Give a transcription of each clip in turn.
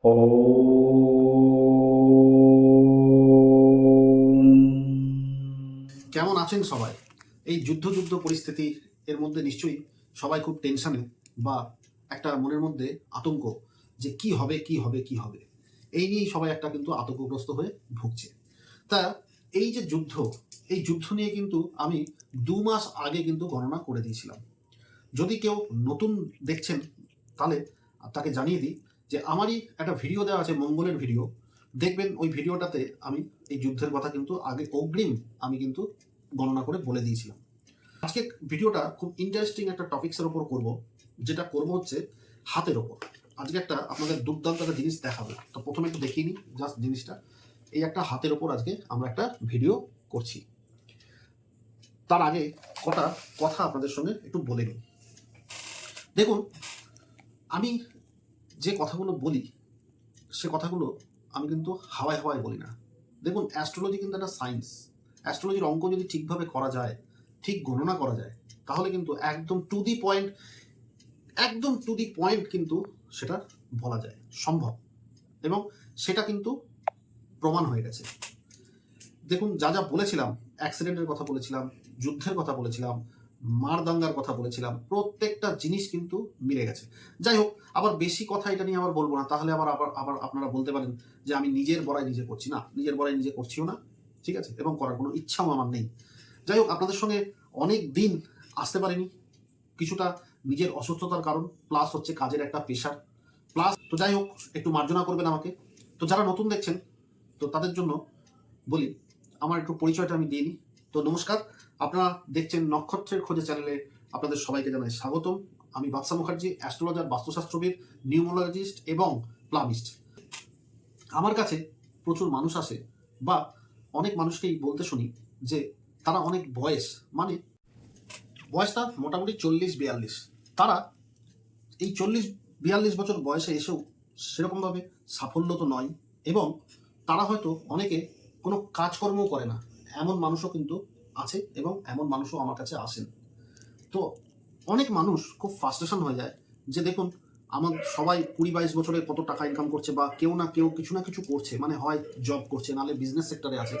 কেমন আছেন সবাই? এই যুদ্ধ যুদ্ধ পরিস্থিতি এর মধ্যে নিশ্চয়ই সবাই খুব টেনশনে বা একটা মনের মধ্যে আতঙ্ক যে কি হবে কি হবে কি হবে? এই নিয়েই সবাই একটা কিন্তু আতঙ্কগ্রস্ত হয়ে ভুগছে। তা এই যে যুদ্ধ, এই যুদ্ধ নিয়ে কিন্তু আমি দু মাস আগে কিন্তু গণনা করে দিয়েছিলাম। যদি কেউ নতুন দেখছেন, তাহলে তাকে জানিয়ে দিই যে আমারই একটা ভিডিও দেওয়া আছে, মঙ্গলের ভিডিও দেখবেন ওই ভিডিওটাতে আমি এই যুদ্ধের কথা কিন্তু আগে অগ্রিম আমি কিন্তু গণনা করে বলে দিয়েছিলাম। আজকে ভিডিওটা খুব ইন্টারেস্টিং একটা টপিক্সের ওপর করব, যেটা করব হচ্ছে হাতের ওপর আজকে একটা আপনাদের দুর্দান্ত একটা জিনিস দেখাবো। তো প্রথমে একটু দেখিয়ে নিই জাস্ট জিনিসটা। এই একটা হাতের ওপর আজকে আমরা একটা ভিডিও করছি। তার আগে কটা কথা আপনাদের সঙ্গে একটু বলে নিই। দেখুন, আমি যে কথাগুলো বলি, সে কথাগুলো আমি কিন্তু হাওয়ায় হাওয়ায় বলি না। দেখুন অ্যাস্ট্রোলজি কিন্তু একটা সায়েন্স অ্যাস্ট্রোলজির অঙ্ক যদি ঠিকভাবে করা যায়, ঠিক গণনা করা যায়, তাহলে কিন্তু একদম টু দি পয়েন্ট একদম টু দি পয়েন্ট কিন্তু সেটা বলা যায়, সম্ভব। এবং সেটা কিন্তু প্রমাণ হয়ে গেছে। দেখুন, যা যা বলেছিলাম অ্যাক্সিডেন্টের কথা বলেছিলাম, যুদ্ধের কথা বলেছিলাম মারদাঙ্গার কথা বলেছিলাম, প্রত্যেকটা জিনিস কিন্তু মিলে গেছে। যাই হোক, আবার বেশি কথা এটা নিয়ে আবার বলব না, তাহলে আবার আবার আবার আপনারা বলতে পারেন যে আমি নিজের বড়াই নিজে করছি না, নিজের বড়াই নিজে করছিও না, ঠিক আছে? এবং করার কোনো ইচ্ছাও আমার নেই। যাই হোক, আপনাদের সঙ্গে অনেক দিন আসতে পারিনি, কিছুটা নিজের অসুস্থতার কারণ প্লাস হচ্ছে কাজের একটা প্রেশার প্লাস তো যাই হোক, একটু মার্জনা করবেন আমাকে। তো যারা নতুন দেখছেন, তো তাদের জন্য বলি, আমার একটু পরিচয়টা আমি দিয়ে নিই। তো নমস্কার, আপনারা দেখছেন নক্ষত্রের খোঁজে চ্যানেলে আপনাদের সবাইকে জানাই স্বাগতম। আমি বাদশা মুখার্জি, অ্যাস্ট্রোলজার, বাস্তুশাস্ত্রবিদ, নিউমোলজিস্ট এবং প্লামিস্ট আমার কাছে প্রচুর মানুষ আসে বা অনেক মানুষকেই বলতে শুনি যে তারা অনেক বয়স মানে বয়সটা মোটামুটি চল্লিশ বিয়াল্লিশ। তারা এই চল্লিশ বিয়াল্লিশ বছর বয়সে এসেও সেরকমভাবে সাফল্য তো নয় এবং তারা হয়তো অনেকে কোনো কাজকর্মও করে না। এমন মানুষও কিন্তু আছে এবং এমন মানুষও আমার কাছে আসেন। তো অনেক মানুষ খুব ফার্স্ট্রেশন হয়ে যায় যে দেখুন, আমার সবাই কুড়ি বাইশ বছরে কত টাকা ইনকাম করছে বা কেউ না কেউ কিছু না কিছু করছে মানে হয় জব করছে, নাহলে বিজনেস সেক্টরে আছে।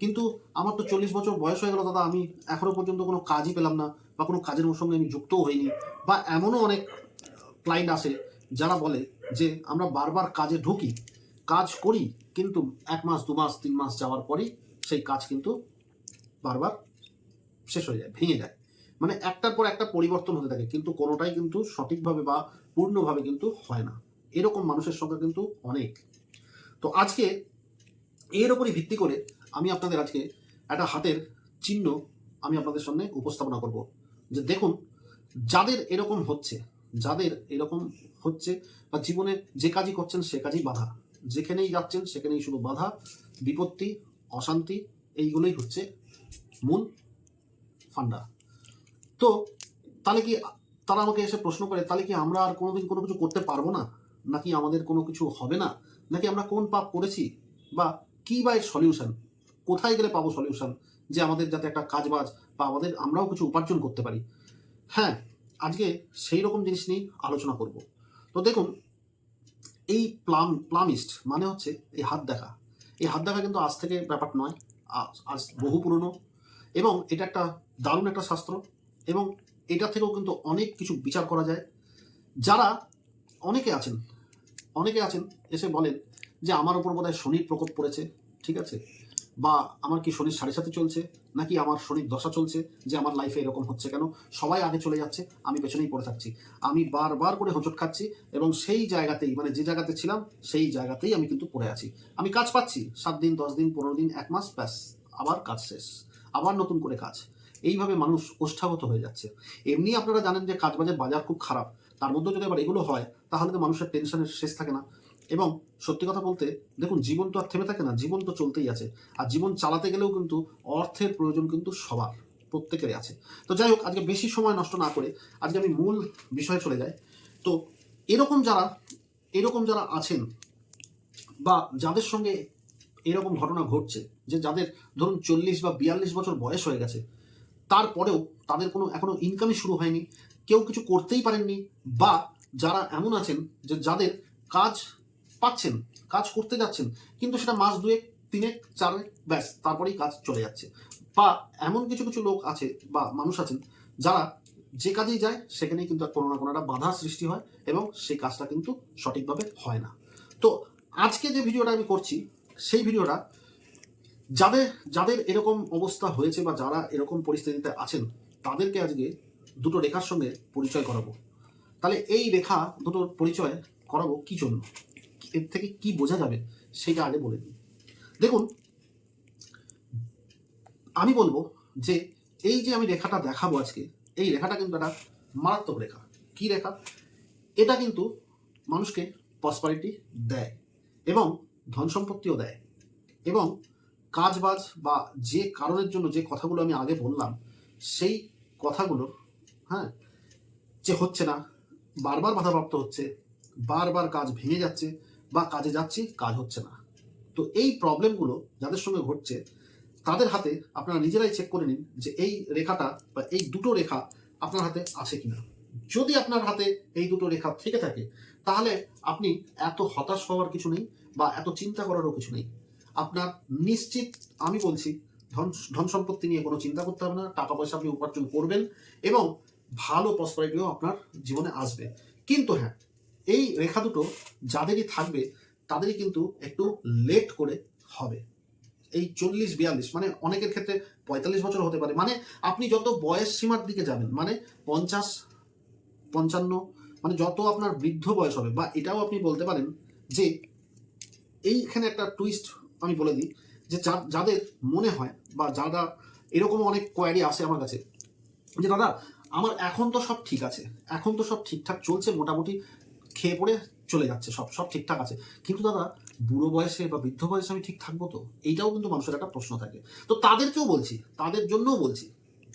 কিন্তু আমার তো চল্লিশ বছর বয়স হয়ে গেল দাদা, আমি এখনও পর্যন্ত কোনো কাজই পেলাম না বা কোনো কাজের সঙ্গে আমি যুক্তও হইনি বা এমনও অনেক ক্লায়েন্ট আসে যারা বলে যে আমরা বারবার কাজে ঢুকি, কাজ করি, কিন্তু এক মাস, দু মাস, তিন মাস যাওয়ার পরেই সেই কাজ কিন্তু বারবার শেষ হয়ে যায়, ভেঙে যায়। মানে একটার পর একটা পরিবর্তন হতে থাকে, কিন্তু কোনোটাই কিন্তু সঠিকভাবে বা পূর্ণভাবে কিন্তু হয় না। এরকম মানুষের সংখ্যা কিন্তু অনেক। তো আজকে এর ওপরই ভিত্তি করে আমি আপনাদের আজকে একটা হাতের চিহ্ন আমি আপনাদের সামনে উপস্থাপনা করব। যে দেখুন, যাদের এরকম হচ্ছে, যাদের এরকম হচ্ছে বা জীবনে যে কাজই করছেন সে কাজই বাধা। যেখানেই যাচ্ছেন সেখানেই শুধু বাধা, বিপত্তি অশান্তি, এইগুলোই হচ্ছে মূল ফান্ডা। তো তাহলে কি তারা আমাকে এসে প্রশ্ন করে, তাহলে কি আমরা আর কোনোদিন কোনো কিছু করতে পারব না? নাকি আমাদের কোনো কিছু হবে না? নাকি আমরা কোন পাপ করেছি? বা কি বা এর সলিউশন? কোথায় গেলে পাবো সলিউশন? যে আমাদের যাতে একটা কাজ বাজ বা আমাদের আমরাও কিছু উপার্জন করতে পারি। হ্যাঁ আজকে সেই রকম জিনিস নিয়ে আলোচনা করব। তো দেখুন, এই প্লাম, প্লামিস্ট মানে হচ্ছে এই হাত দেখা। এই হাত দেখা কিন্তু আজ থেকে ব্যাপার নয় আজ বহু পুরনো এবং এটা একটা দারুণ একটা শাস্ত্র এবং এটা থেকেও কিন্তু অনেক কিছু বিচার করা যায়। যারা অনেকে আছেন অনেকে আছেন এসে বলেন যে আমার ওপর বোধহয় শনির প্রকোপ পড়েছে, ঠিক আছে? বা আমার কি শনির সাড়ে সাথে চলছে? নাকি আমার শনির দশা চলছে যে আমার লাইফে এরকম হচ্ছে কেন? সবাই আগে চলে যাচ্ছে, আমি পেছনেই পড়ে থাকছি। আমি বারবার করে হোঁচট খাচ্ছি এবং সেই জায়গাতেই মানে যে জায়গাতে ছিলাম, সেই জায়গাতেই আমি কিন্তু পড়ে আছি। আমি কাজ পাচ্ছি, সাত দিন, দশ দিন, পনেরো দিন, এক মাস, ব্যাস, আবার কাজ শেষ, আবার নতুন করে কাজ। এইভাবে মানুষ ওষ্ঠাগত হয়ে যাচ্ছে। এমনি আপনারা জানেন যে কাজবাজের বাজার খুব খারাপ। তার মধ্যে যদি আবার এগুলো হয়, তাহলে তো মানুষের টেনশনের শেষ থাকে না। এবং সত্যি কথা বলতে, দেখুন, জীবন তো আর থেমে থাকে না, জীবন তো চলতেই আছে। আর জীবন চালাতে গেলেও কিন্তু অর্থের প্রয়োজন কিন্তু সবার, প্রত্যেকেরই আছে। তো যাই হোক, আজকে বেশি সময় নষ্ট না করে আজকে আমি মূল বিষয়ে চলে যাই। তো এরকম যারা এরকম যারা আছেন বা যাদের সঙ্গে এরকম ঘটনা ঘটছে, যে যাদের ধরুন চল্লিশ বা বিয়াল্লিশ বছর বয়স হয়ে গেছে, তারপরেও তাদের কোনো এখনও ইনকামই শুরু হয়নি, কেউ কিছু করতেই পারেননি, বা যারা এমন আছেন যে যাদের কাজ পাচ্ছেন, কাজ করতে যাচ্ছেন, কিন্তু সেটা মাস দুয়েক, তিনেক, চারেক, ব্যাস, তারপরেই কাজ চলে যাচ্ছে। বা এমন কিছু কিছু লোক আছে বা মানুষ আছেন যারা যে কাজেই যায়, সেখানেই কিন্তু কোনো না কোনো একটা বাধা সৃষ্টি হয় এবং সেই কাজটা কিন্তু সঠিকভাবে হয় না। তো আজকে যে ভিডিওটা আমি করছি, সেই ভিডিওটা যাদের যাদের এরকম অবস্থা হয়েছে বা যারা এরকম পরিস্থিতিতে আছেন, তাদেরকে আজকে দুটো রেখার সঙ্গে পরিচয় করাবো। তাহলে এই রেখা দুটোর পরিচয় করাবো কি জন্য? এর থেকে কি বোঝা যাবে সেটা আগে বলে দিই। দেখুন, আমি বলব যে এই যে আমি রেখাটা দেখাবো আজকে, এই রেখাটা কিন্তু একটা মারাত্মক রেখা। কি রেখা? এটা কিন্তু মানুষকে প্রসপারিটি দেয় এবং ধন সম্পত্তিও দেয় এবং কাজবাজ বা যে কারণের জন্য যে কথাগুলো আমি আগে বললাম, সেই কথাগুলো হ্যাঁ যে হচ্ছে না, বারবার বাধাপ্রাপ্ত হচ্ছে, বারবার কাজ ভেঙে যাচ্ছে বা কাজে যাচ্ছি, কাজ হচ্ছে না। তো এই প্রবলেমগুলো যাদের সঙ্গে ঘটছে, তাদের হাতে আপনারা নিজেরাই চেক করে নিন যে এই রেখাটা বা এই দুটো রেখা আপনার হাতে আছে কিনা। যদি আপনার হাতে এই দুটো রেখা থেকে থাকে, তাহলে আপনি এত হতাশ হওয়ার কিছু নেই বা এত চিন্তা করারও কিছু নেই। আপনার নিশ্চিত, আমি বলছি, ধন ধন সম্পত্তি নিয়ে কোনো চিন্তা করতে হবে না টাকা পয়সা আপনি উপার্জন করবেন এবং ভালো প্রসপারিটিও আপনার জীবনে আসবে। কিন্তু হ্যাঁ এই রেখা দুটো যাদেরই থাকবে, তাদেরই কিন্তু একটু লেট করে হবে। এই চল্লিশ, বিয়াল্লিশ মানে অনেকের ক্ষেত্রে পঁয়তাল্লিশ বছর হতে পারে। মানে আপনি যত বয়স সীমার দিকে যাবেন মানে পঞ্চাশ, পঞ্চান্ন মানে যত আপনার বৃদ্ধ বয়স হবে, বা এটাও আপনি বলতে পারেন যে, এইখানে একটা টুইস্ট আমি বলে দিই, যে যাদের মনে হয়, বা যারা এরকম অনেক কোয়ারি আসে আমার কাছে, যে দাদা, আমার এখন তো সব ঠিক আছে, এখন তো সব ঠিকঠাক চলছে, মোটামুটি খেয়ে পড়ে চলে যাচ্ছে, সব সব ঠিকঠাক আছে। কিন্তু দাদা, বুড়ো বয়সে বা বৃদ্ধ বয়সে আমি ঠিক থাকব তো? এইটাও কিন্তু মানুষের একটা প্রশ্ন থাকে। তো তাদেরকেও বলছি, তাদের জন্যও বলছি,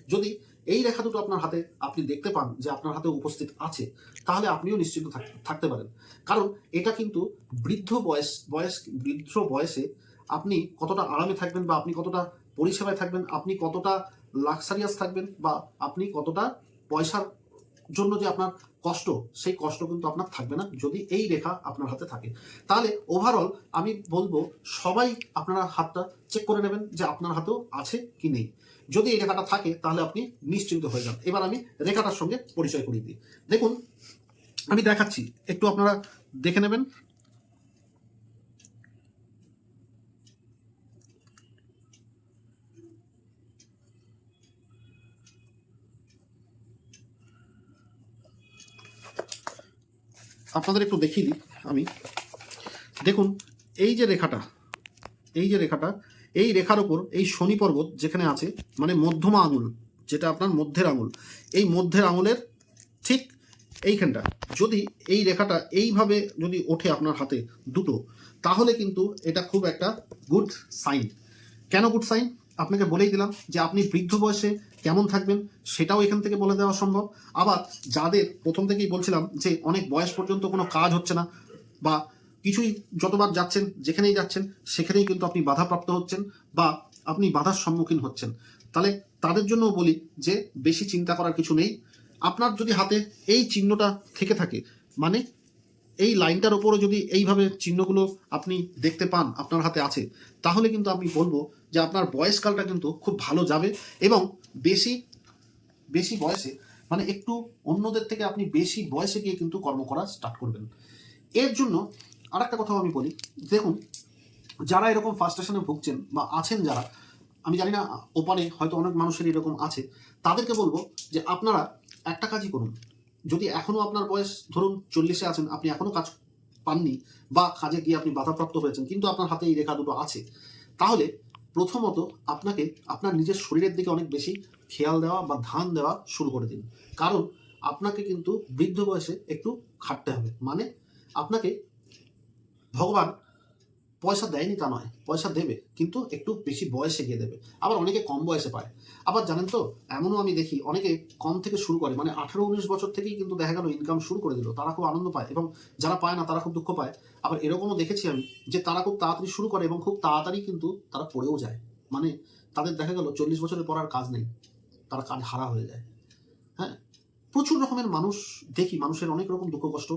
যদি এই রেখা দুটো আপনার হাতে আপনি দেখতে পান যে আপনার হাতে উপস্থিত আছে, তাহলে আপনিও নিশ্চিন্ত থাক- থাকতে পারেন। কারণ এটা কিন্তু বৃদ্ধ বয়স বয়স, বৃদ্ধ বয়সে আপনি কতটা আরামে থাকবেন বা আপনি কতটা পরিষেবায় থাকবেন, আপনি কতটা লাক্সারিয়াস থাকবেন বা আপনি কতটা পয়সার জন্য যে আপনার কষ্ট, সেই কষ্ট কিন্তু আপনার থাকবে না যদি এই রেখা আপনার হাতে থাকে। তাহলে ওভারঅল আমি বলব সবাই আপনারা হাতটা চেক করে নেবেন যে আপনার হাতেও আছে কি নেই। যদি এই রেখাটা থাকে তাহলে আপনি নিশ্চিন্ত হয়ে যান। এবার আমি রেখাটার সঙ্গে পরিচয় করিয়ে দিই। দেখুন, আমি দেখাচ্ছি, একটু আপনারা দেখে নেবেন। আপনাদের একটু দেখিয়ে দিই আমি। দেখুন, এই যে রেখাটা, এই যে রেখাটা, এই রেখার ওপর এই শনি পর্বত যেখানে আছে মানে মধ্যমা আঙুল, যেটা আপনার মধ্যের আঙুল, এই মধ্যের আঙুলের ঠিক এইখানটা। যদি এই রেখাটা এইভাবে যদি ওঠে আপনার হাতে দুটো, তাহলে কিন্তু এটা খুব একটা গুড সাইন কেন গুড সাইন আপনাকে বলেই দিলাম যে আপনি বৃদ্ধ বয়সে কেমন থাকবেন সেটাও এখান থেকে বলে দেওয়া সম্ভব। আবার যাদের প্রথম থেকেই বলছিলাম যে অনেক বয়স পর্যন্ত কোনো কাজ হচ্ছে না বা কিছুই যতবার যাচ্ছেন, যেখানেই যাচ্ছেন, সেখানেই কিন্তু আপনি বাধাপ্রাপ্ত হচ্ছেন বা আপনি বাধার সম্মুখীন হচ্ছেন। তাহলে তাদের জন্য বলি যে বেশি চিন্তা করার কিছু নেই। আপনার যদি হাতে এই চিহ্নটা থেকে থাকে মানে এই লাইনটার ওপরে যদি এইভাবে চিহ্নগুলো আপনি দেখতে পান, আপনার হাতে আছে, তাহলে কিন্তু আমি বলব যে আপনার বয়সকালটা কিন্তু খুব ভালো যাবে এবং বেশি বেশি বয়সে মানে একটু অন্যদের থেকে আপনি বেশি বয়সে গিয়ে কিন্তু কর্ম করা স্টার্ট করবেন। এর জন্য আর একটা কথাও আমি বলি। দেখুন, যারা এরকম ফার্স্টেশনে ভুগছেন বা আছেন যারা, আমি জানি না, ওপারে হয়তো অনেক মানুষের এরকম আছে, তাদেরকে বলব যে আপনারা একটা কাজই করুন। যদি এখনও আপনার বয়স, ধরুন চল্লিশে আছেন, আপনি এখনও কাজ পাননি বা কাজে গিয়ে আপনি বাধাপ্রাপ্ত হয়েছেন, কিন্তু আপনার হাতে এই রেখা দুটো আছে, তাহলে প্রথমত আপনাকে আপনার নিজের শরীরের দিকে অনেক বেশি খেয়াল দেওয়া বা ধান দেওয়া শুরু করে দিন। কারণ আপনাকে কিন্তু বৃদ্ধ বয়সে একটু খাটতে হবে। মানে আপনাকে ভগবান পয়সা দেয়নি তা নয়, পয়সা দেবে, কিন্তু একটু বেশি বয়সে গিয়ে দেবে। আবার অনেকে কম বয়সে পায়। আবার জানেন তো, এমনও আমি দেখি, অনেকে কম থেকে শুরু করে মানে আঠারো উনিশ বছর থেকেই কিন্তু দেখা গেল ইনকাম শুরু করে দিল, তারা খুব আনন্দ পায় এবং যারা পায় না, তারা খুব দুঃখ পায়। আবার এরকমও দেখেছি আমি যে তারা খুব তাড়াতাড়ি শুরু করে এবং খুব তাড়াতাড়ি কিন্তু তারা পড়েও যায়। মানে তাদের দেখা গেল চল্লিশ বছরের পর আর কাজ নেই, তারা কাজ হারা হয়ে যায়। হ্যাঁ? প্রচুর রকমের মানুষ দেখি, মানুষের অনেক রকম দুঃখ কষ্ট।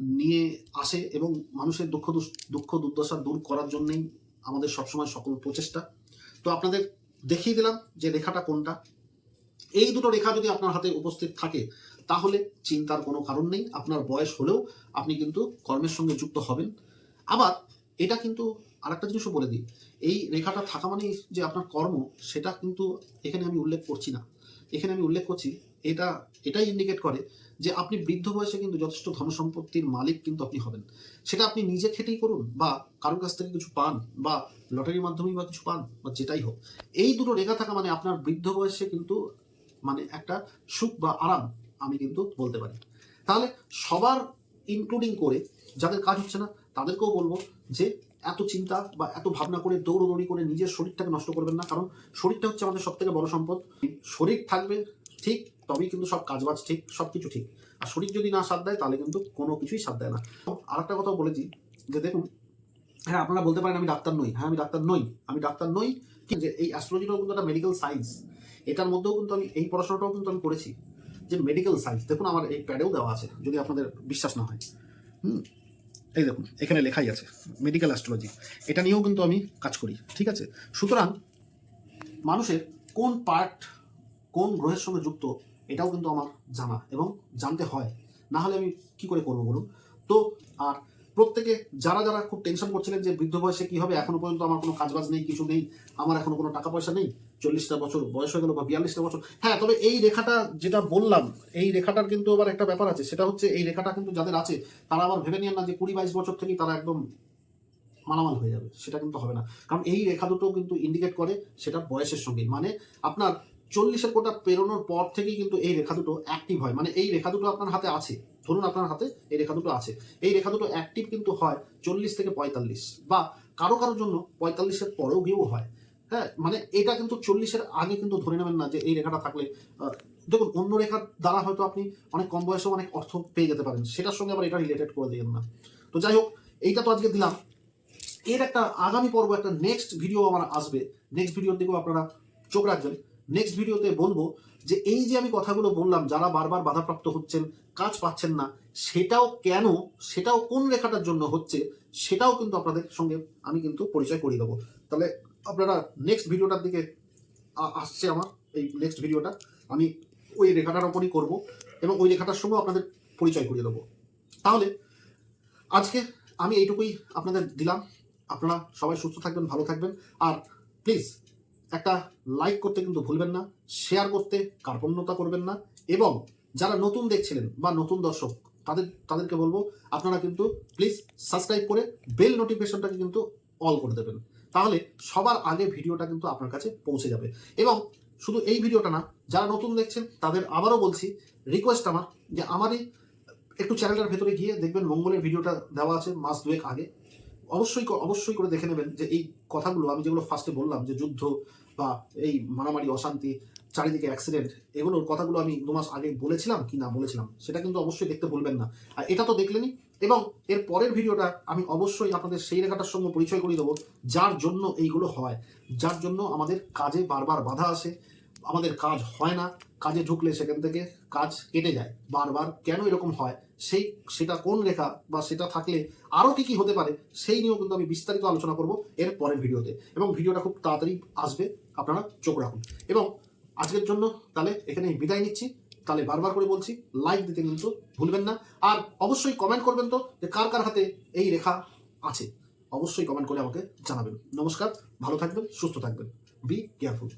নিয়ে আসে এবং মানুষের দুঃখ দুঃখ দুর্দশা দূর করার জন্যেই আমাদের সবসময় সকল প্রচেষ্টা। তো আপনাদের দেখিয়ে দিলাম যে রেখাটা কোনটা। এই দুটো রেখা যদি আপনার হাতে উপস্থিত থাকে, তাহলে চিন্তার কোনো কারণ নেই। আপনার বয়স হলেও আপনি কিন্তু কর্মের সঙ্গে যুক্ত হবেন। আবার এটা কিন্তু আরেকটা জিনিসও বলে দিই। এই রেখাটা থাকা মানে যে আপনার কর্ম, সেটা কিন্তু এখানে আমি উল্লেখ করছি না। এখানে আমি উল্লেখ করছি, এটা, এটাই ইন্ডিকেট করে যে আপনি বৃদ্ধ বয়সে কিন্তু যথেষ্ট ধন সম্পত্তির মালিক কিন্তু আপনি হবেন। সেটা আপনি নিজে খেটেই করুন বা কারোর কাছ থেকে কিছু পান বা লটারির মাধ্যমেই বা কিছু পান বা যেটাই হোক। এই দুটো রেখা থাকা মানে আপনার বৃদ্ধ বয়সে কিন্তু মানে একটা সুখ বা আরাম আমি কিন্তু বলতে পারি। তাহলে সবার ইনক্লুডিং করে যাদের কাজ হচ্ছে না, তাদেরকেও বলব যে এত চিন্তা বা এত ভাবনা করে, দৌড়দৌড়ি করে নিজের শরীরটাকে নষ্ট করবেন না। কারণ শরীরটা হচ্ছে আমাদের সব থেকে বড় সম্পদ। শরীর থাকবে ঠিক তবেই কিন্তু সব কাজবাজ ঠিক সব কিছু ঠিক। আর শরীর যদি না সাথ দেয়, তাহলে কিন্তু কোনো কিছুই সাথ দেয় না। আর একটা কথাও বলেছি, যে দেখুন হ্যাঁ আপনারা বলতে পারেন আমি ডাক্তার নই। হ্যাঁ আমি ডাক্তার নই। আমি ডাক্তার নই যে এই অ্যাস্ট্রোলজিটাও কিন্তু একটা মেডিকেল সায়েন্স এটার মধ্যেও কিন্তু আমি, এই পড়াশোনাটাও কিন্তু আমি করেছি, যে মেডিকেল সায়েন্স দেখুন, আমার এই প্যাডেও দেওয়া আছে, যদি আপনাদের বিশ্বাস না হয়। হুম? এই দেখুন, এখানে লেখাই আছে মেডিকেল অ্যাস্ট্রোলজি এটা নিয়েও কিন্তু আমি কাজ করি, ঠিক আছে? সুতরাং মানুষের কোন পার্ট কোন গ্রহের সঙ্গে যুক্ত এটাও কিন্তু আমার জানা এবং জানতে হয়। না হলে আমি কি করে করব বলুন? তো, আর প্রত্যেকে যারা যারা খুব টেনশন করছিলেন যে বৃদ্ধ বয়সে কি হবে, এখনও পর্যন্ত আমার কোনো কাজবাজ নেই, কিছু নেই, আমার এখনও কোনো টাকা পয়সা নেই, চল্লিশটা বছর বয়স হয়ে গেল বা বিয়াল্লিশটা বছর। হ্যাঁ তবে এই রেখাটা যেটা বললাম, এই রেখাটার কিন্তু আবার একটা ব্যাপার আছে, সেটা হচ্ছে এই রেখাটা কিন্তু যাদের আছে, তারা আবার ভেবে নিয়েন না যে কুড়ি বাইশ বছর থেকেই তারা একদম মালামাল হয়ে যাবে, সেটা কিন্তু হবে না। কারণ এই রেখা দুটো কিন্তু ইন্ডিকেট করে সেটা বয়সের সঙ্গে। মানে আপনার চল্লিশের কোটা পেরোনোর পর থেকেই কিন্তু এই রেখা দুটো অ্যাক্টিভ হয়। মানে এই রেখা দুটো আপনার হাতে আছে। ধরুন আপনার হাতে এই রেখা দুটো আছে। এই রেখা দুটো অ্যাক্টিভ কিন্তু হয় চল্লিশ থেকে পঁয়তাল্লিশ বা কারও কারোর জন্য পঁয়তাল্লিশের পরেও গিয়েও হয়। হ্যাঁ মানে এটা কিন্তু চল্লিশের আগে কিন্তু ধরে নেবেন না যে এই রেখাটা থাকলে দেখুন, অন্য রেখার দ্বারা হয়তো আপনি অনেক কম বয়সেও অনেক অর্থ পেয়ে যেতে পারেন। সেটার সঙ্গে আবার এটা রিলেটেড করে দিবেন না। তো যাই হোক, এইটা তো আজকে দিলাম। এর একটা আগামী পর্ব, একটা নেক্সট ভিডিও আমার আসবে। নেক্সট ভিডিওর দিকেও আপনারা চোখ রাখবেন। নেক্সট ভিডিওতে বলব যে এই যে আমি কথাগুলো বললাম, যারা বারবার বাধাপ্রাপ্ত হচ্ছেন, কাজ পাচ্ছেন না, সেটাও কেন, সেটাও কোন রেখাটার জন্য হচ্ছে, সেটাও কিন্তু আপনাদের সঙ্গে আমি কিন্তু পরিচয় করিয়ে দেবো। তাহলে আপনারা নেক্সট ভিডিওটার দিকে আসছে আমার এই নেক্সট ভিডিওটা আমি ওই রেখাটার ওপরই করব এবং ওই রেখাটার সঙ্গেও আপনাদের পরিচয় করিয়ে দেবো। তাহলে আজকে আমি এইটুকুই আপনাদের দিলাম। আপনারা সবাই সুস্থ থাকবেন, ভালো থাকবেন। আর প্লিজ একটা লাইক করতে কিন্তু ভুলবেন না শেয়ার করতে কার্পণ্যতা করবেন না এবং যারা নতুন দেখছিলেন বা নতুন দর্শক, তাদের, তাদেরকে বলব আপনারা কিন্তু প্লিজ সাবস্ক্রাইব করে বেল নোটিফিকেশনটাকে কিন্তু অল করে দেবেন। তাহলে সবার আগে ভিডিওটা কিন্তু আপনার কাছে পৌঁছে যাবে। এবং শুধু এই ভিডিওটা না, যারা নতুন দেখছেন, তাদের আবারও বলছি রিকোয়েস্ট আমার যে আমারই একটু চ্যানেলটার ভেতরে গিয়ে দেখবেন মঙ্গলের ভিডিওটা দেওয়া আছে মাস দুয়েক আগে। অবশ্যই অবশ্যই করে দেখে নেবেন যে এই কথাগুলো আমি যেগুলো ফার্স্টে বললাম, যে যুদ্ধ বা এই মারামারি, অশান্তি, চারিদিকে অ্যাক্সিডেন্ট এগুলোর কথাগুলো আমি দু মাস আগে বলেছিলাম কি না বলেছিলাম, সেটা কিন্তু অবশ্যই দেখতে ভুলবেন না। আর এটা তো দেখলেনই। এবং এর পরের ভিডিওটা আমি অবশ্যই আপনাদের সেই রেখাটার সঙ্গে পরিচয় করিয়ে দেবো, যার জন্য এইগুলো হয়, যার জন্য আমাদের কাজে বারবার বাধা আসে আমাদের কাজ হয় না, কাজে ঢুকলে সেখান থেকে কাজ কেটে যায়। বারবার কেন এরকম হয়? সেই, সেটা কোন রেখা বা সেটা থাকলে আরও কি কি হতে পারে, সেই নিয়েও কিন্তু আমি বিস্তারিত আলোচনা করব এর পরের ভিডিওতে। এবং ভিডিওটা খুব তাড়াতাড়ি আসবে, আপনারা চোখ রাখুন। এবং আজকের জন্য তাহলে এখানে বিদায় নিচ্ছি। তাহলে বারবার করে বলছি লাইক দিতে কিন্তু ভুলবেন না। আর অবশ্যই কমেন্ট করবেন তো যে কার কার হাতে এই রেখা আছে। অবশ্যই কমেন্ট করে আমাকে জানাবেন। নমস্কার, ভালো থাকবেন, সুস্থ থাকবেন। Be careful